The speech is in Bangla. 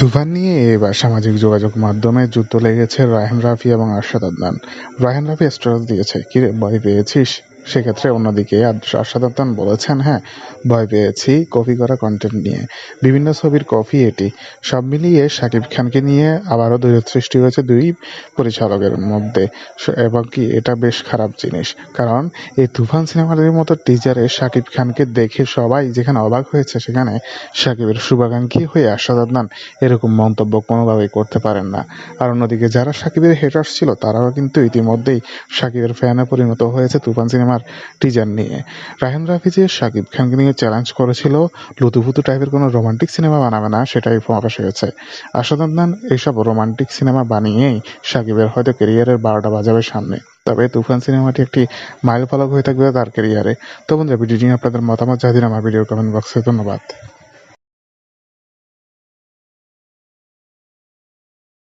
তুফান নিয়ে এবার সামাজিক যোগাযোগ মাধ্যমে যুদ্ধ লেগেছে রায়হান রাফি এবং আরশাদ আদনান। রায়হান রাফি স্ট্যাটাস দিয়েছে। কিরে, ভয় পেয়েছিস? সেক্ষেত্রে অন্যদিকে আদনান বলেছেন হ্যাঁ ভয় পেয়েছি কপি করা কন্টেন্ট নিয়ে। বিভিন্ন ছবির কপি এটি। সব মিলিয়ে শাকিব খানকে নিয়ে আবারও দৈরথ সৃষ্টি হয়েছে দুই পরিচালকের মধ্যে। এবং কি, এটা বেশ খারাপ জিনিস। কারণ এই তুফান সিনেমাটির মতো টিজারে শাকিব খানকে দেখে সবাই যেখানে অবাক হয়েছে সেখানে শাকিবের শুভাকাঙ্ক্ষী হয়ে আরশাদ আদনান এরকম মন্তব্য কোনোভাবেই করতে পারেন না। আর অন্যদিকে যারা সাকিবের হেটার্স ছিল, তারাও কিন্তু ইতিমধ্যেই সাকিবের ফ্যানে পরিণত হয়েছে তুফান সিনেমার টিজার নিয়ে। রাহেন রাফি যে সাকিব খানকে নিয়ে চ্যালেঞ্জ করেছিল লুতুভুতু টাইপের কোনো রোমান্টিক সিনেমা বানাবে না, সেটাই প্রকাশ হয়েছে। আশাদ আদনান এইসব রোমান্টিক সিনেমা বানিয়েই সাকিবের হয়তো কেরিয়ারের বারোটা বাজাবে সামনে। তবে তুফান সিনেমাটি একটি মাইল ফলক হয়ে থাকবে তার কেরিয়ারে তো বন্ধুরা, ভিডিওটি আপনাদের মতামত জানিয়ে আমার ভিডিও কমেন্ট বক্সে ধন্যবাদ।